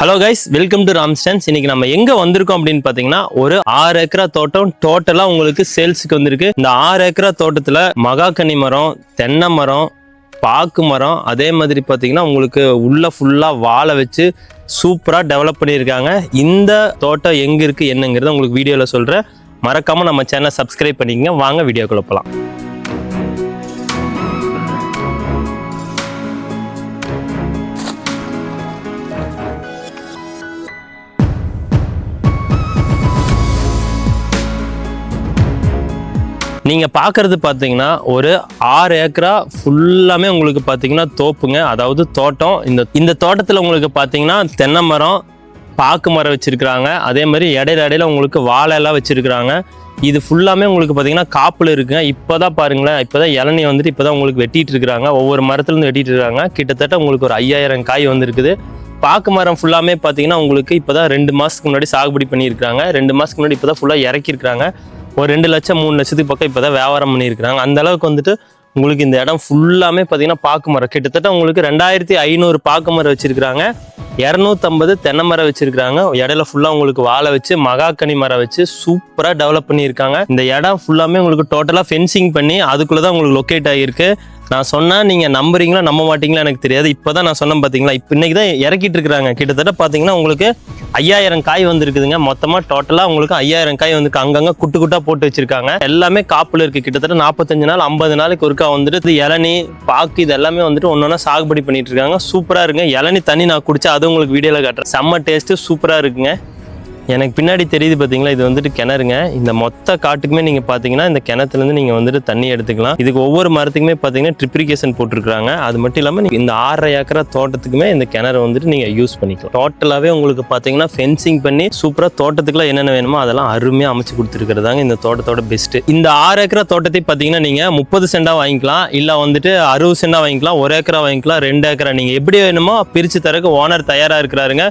Hello guys welcome to ராம்ஸ்டன்ஸ் இன்னைக்கு நம்ம எங்க வந்திருக்கோம் அப்படின்னு பாத்தீங்கன்னா ஒரு ஆறு ஏக்கரா தோட்டம் டோட்டலா உங்களுக்கு சேல்ஸுக்கு வந்திருக்கு. இந்த ஆறு ஏக்கரா தோட்டத்துல மகாக்கனி மரம் தென்னை மரம் பாக்கு மரம் அதே மாதிரி பார்த்தீங்கன்னா உங்களுக்கு உள்ள ஃபுல்லாக வாழை வச்சு சூப்பராக டெவலப் பண்ணியிருக்காங்க. இந்த தோட்டம் எங்கே இருக்குது என்னங்கிறத உங்களுக்கு வீடியோவில் சொல்கிறேன் மறக்காமல் நம்ம சேனலை சப்ஸ்கிரைப் பண்ணிக்கங்க. வாங்க வீடியோக்குள்ள போகலாம் நீங்கள் பார்க்குறது பார்த்தீங்கன்னா ஒரு ஆறு ஏக்கரா ஃபுல்லாமே உங்களுக்கு பார்த்தீங்கன்னா தோப்புங்க. அதாவது தோட்டம். இந்த இந்த தோட்டத்தில் உங்களுக்கு பார்த்தீங்கன்னா தென்னை மரம் பாக்கு மரம் வச்சுருக்குறாங்க. அதே மாதிரி இடையில இடையில உங்களுக்கு வாழை எல்லாம் வச்சுருக்குறாங்க. இது ஃபுல்லாமே உங்களுக்கு பார்த்தீங்கன்னா காப்பில் இருக்குங்க. இப்போ தான் பாருங்களேன் இப்போ தான் இளநீ வந்துட்டு இப்போ தான் உங்களுக்கு வெட்டிட்டு இருக்கிறாங்க. ஒவ்வொரு மரத்துலேருந்து வெட்டிட்டு இருக்காங்க கிட்டத்தட்ட உங்களுக்கு ஒரு ஐயாயிரம் காய் வந்திருக்குது. பாக்கு மரம் ஃபுல்லாமே பார்த்தீங்கன்னா உங்களுக்கு இப்போ தான் ரெண்டு மாதத்துக்கு முன்னாடி சாகுபடி பண்ணியிருக்காங்க ரெண்டு மாதத்துக்கு முன்னாடி இப்போ தான் ஃபுல்லாக இறக்கியிருக்காங்க ஒரு ரெண்டு லட்சம் மூணு லட்சத்துக்கு பக்கம் இப்போ தான் வியாபாரம் பண்ணியிருக்கிறாங்க. அந்த அளவுக்கு வந்துட்டு உங்களுக்கு இந்த இடம் ஃபுல்லாமே பார்த்தீங்கன்னா பாக்கு மரம் கிட்டத்தட்ட உங்களுக்கு ரெண்டாயிரத்தி ஐநூறு பாக்கு மரம் வச்சுருக்கிறாங்க. இரநூத்தம்பது தென்னை மரம் வச்சிருக்கிறாங்க. இடையில ஃபுல்லாக உங்களுக்கு வாழை வச்சு மகாக்கனி மரம் வச்சு சூப்பராக டெவலப் பண்ணியிருக்காங்க. இந்த இடம் ஃபுல்லாமே உங்களுக்கு டோட்டலாக ஃபென்சிங் பண்ணி அதுக்குள்ளே தான் உங்களுக்கு லொக்கேட் ஆகியிருக்கு. நான் சொன்னால் நீங்கள் நம்புறீங்களா நம்ப மாட்டீங்களா எனக்கு தெரியாது. இப்போ தான் நான் சொன்னேன் பார்த்தீங்களா இப்போ இன்னைக்கு தான் இறக்கிட்டு இருக்கிறாங்க. கிட்டத்தட்ட பார்த்தீங்கன்னா உங்களுக்கு ஐயாயிரம் காய் வந்திருக்குதுங்க. மொத்தமாக டோட்டலாக உங்களுக்கு ஐயாயிரம் காய் வந்து அங்கங்கே குட்டு குட்டாக போட்டு வச்சிருக்காங்க. எல்லாமே காப்பில் இருக்குது கிட்டத்தட்ட நாற்பத்தஞ்சு நாள் ஐம்பது நாளைக்கு ஒருக்கா வந்துட்டு இளநி இளநீ பாக்கு இது எல்லாமே வந்துட்டு ஒன்று ஒன்றா சாகுபடி பண்ணிட்டு இருக்காங்க. சூப்பராக இருக்குங்க. இளநீ தண்ணி நான் குடிச்சா அது உங்களுக்கு வீடியோவில் காட்டுறேன். செம்ம டேஸ்ட்டு சூப்பராக இருக்குங்க. எனக்கு பின்னாடி தெரியுது பார்த்தீங்களா இது வந்துட்டு கிணறுங்க. இந்த மொத்த காட்டுக்குமே நீங்கள் பார்த்தீங்கன்னா இந்த கிணத்துலேருந்து நீங்கள் வந்துட்டு தண்ணி எடுத்துக்கலாம். இதுக்கு ஒவ்வொரு மரத்துக்குமே பார்த்தீங்கன்னா ட்ரிப்ரிகேஷன் போட்டிருக்காங்க அது மட்டும் இல்லாமல் நீங்கள் இந்த ஆறரை ஏக்கரா தோட்டத்துக்குமே இந்த கிணறு வந்துட்டு நீங்கள் யூஸ் பண்ணிக்கலாம். டோட்டலாகவே உங்களுக்கு பார்த்தீங்கன்னா ஃபென்சிங் பண்ணி சூப்பராக தோட்டத்துக்குலாம் என்னென்ன வேணுமோ அதெல்லாம் அருமையாக அமைச்சு கொடுத்துருக்கிறதாங்க இந்த தோட்டத்தோட பெஸ்ட்டு இந்த ஆறு ஏக்கரா தோட்டத்தை பார்த்தீங்கன்னா நீங்கள் முப்பது சென்டாக வாங்கிக்கலாம். இல்லை வந்துட்டு அறுபது சென்டாக வாங்கிக்கலாம். ஒரு ஏக்கரா வாங்கிக்கலாம். ரெண்டு ஏக்கரா. நீங்கள் எப்படி வேணுமோ பிரித்து தரக்கு ஓனர் தயாராக இருக்கிறாருங்க.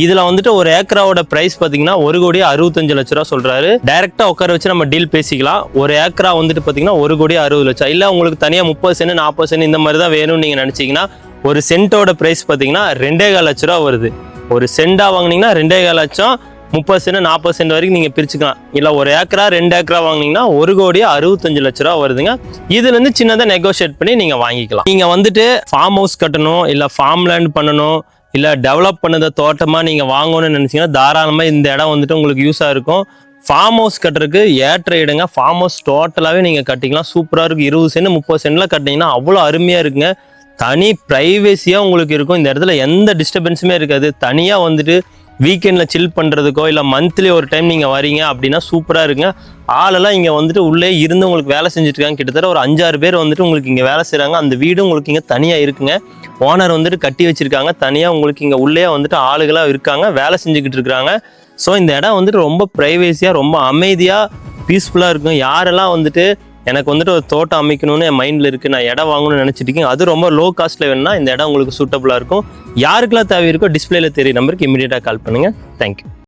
இதில் வந்துட்டு ஒரு ஏக்கராவோட ப்ரைஸ் பார்த்தீங்கன்னா ஒரு கோடி அறுபத்தஞ்சு லட்ச ரூபா சொல்கிறாரு டைரக்டா உட்கார வச்சு நம்ம டீல் பேசிக்கலாம். ஒரு ஏக்கரா வந்துட்டு பார்த்தீங்கன்னா ஒரு கோடி அறுபது லட்சம். இல்லை உங்களுக்கு தனியாக முப்பது சென்ட் நாற்பது சென்ட் இந்த மாதிரி தான் வேணும்னு நீங்கள் நினச்சிங்கன்னா ஒரு சென்ட்டோட ப்ரைஸ் பார்த்தீங்கன்னா ரெண்டே கால் லட்ச ரூபா வருது. ஒரு சென்டாக வாங்குனீங்கன்னா ரெண்டே கால் லட்சம் முப்பது சென்ட் நாற்பது சென்ட் வரைக்கும் நீங்கள் பிரிச்சுக்கலாம். இல்லை ஒரு ஏக்கரா ரெண்டு ஏக்கரா வாங்குனீங்கன்னா ஒரு கோடி அறுபத்தஞ்சு லட்ச ரூபா வருதுங்க. இதுலேருந்து சின்னதாக நெகோஷியேட் பண்ணி நீங்கள் வாங்கிக்கலாம். நீங்கள் வந்துட்டு ஃபார்ம் ஹவுஸ் கட்டணும் இல்லை ஃபார்ம் லேண்ட் பண்ணணும் இல்லை டெவலப் பண்ணத தோட்டமாக நீங்கள் வாங்கணும்னு நினச்சிங்கன்னா தாராளமாக இந்த இடம் வந்துட்டு உங்களுக்கு யூஸாக இருக்கும். ஃபார்ம் ஹவுஸ் கட்டுறதுக்கு ஏற்ற இடங்க. ஃபார்ம் ஹவுஸ் டோட்டலாகவே நீங்கள் கட்டிக்கலாம். சூப்பராக இருக்கும். இருபது சென்ட் முப்பது சென்ட்லாம் கட்டிங்கன்னா அவ்வளோ அருமையாக இருக்குங்க. தனி ப்ரைவேசியாக உங்களுக்கு இருக்கும். இந்த இடத்துல எந்த டிஸ்டர்பன்ஸுமே இருக்காது. தனியாக வந்துட்டு வீக்கெண்டில் சில் பண்ணுறதுக்கோ இல்லை மந்த்லி ஒரு டைம் நீங்கள் வரீங்க அப்படின்னா சூப்பராக இருக்குங்க. ஆளெல்லாம் இங்கே வந்துட்டு உள்ளே இருந்து உங்களுக்கு வேலை செஞ்சுட்டு இருக்காங்க. கிட்டத்தட்ட ஒரு அஞ்சாறு பேர் வந்துட்டு உங்களுக்கு இங்கே வேலை செய்கிறாங்க அந்த வீடு உங்களுக்கு இங்கே தனியாக இருக்குங்க. ஓனர் வந்துட்டு கட்டி வச்சிருக்காங்க. தனியாக உங்களுக்கு இங்கே உள்ளே வந்துட்டு ஆளுகளாக இருக்காங்க. வேலை செஞ்சுக்கிட்டு இருக்கிறாங்க. ஸோ இந்த இடம் வந்துட்டு ரொம்ப ப்ரைவேசியாக ரொம்ப அமைதியாக பீஸ்ஃபுல்லாக இருக்கும். யாரெல்லாம் வந்துட்டு எனக்கு வந்துட்டு ஒரு தோட்டம் அமைக்கணும்னு என் மைண்டில் இருக்குது நான் இடம் வாங்கணும்னு நினச்சிட்டு இருக்கேன் அது ரொம்ப லோ காஸ்ட்டில் வேணும்னா இந்த இடம் உங்களுக்கு சூட்டபுளாக இருக்கும். யாருக்கெல்லாம் தேவை இருக்கோ டிஸ்பிளேல தெரிய நம்பருக்கு இமீடியட்டாக கால் பண்ணுங்கள் தேங்க்யூ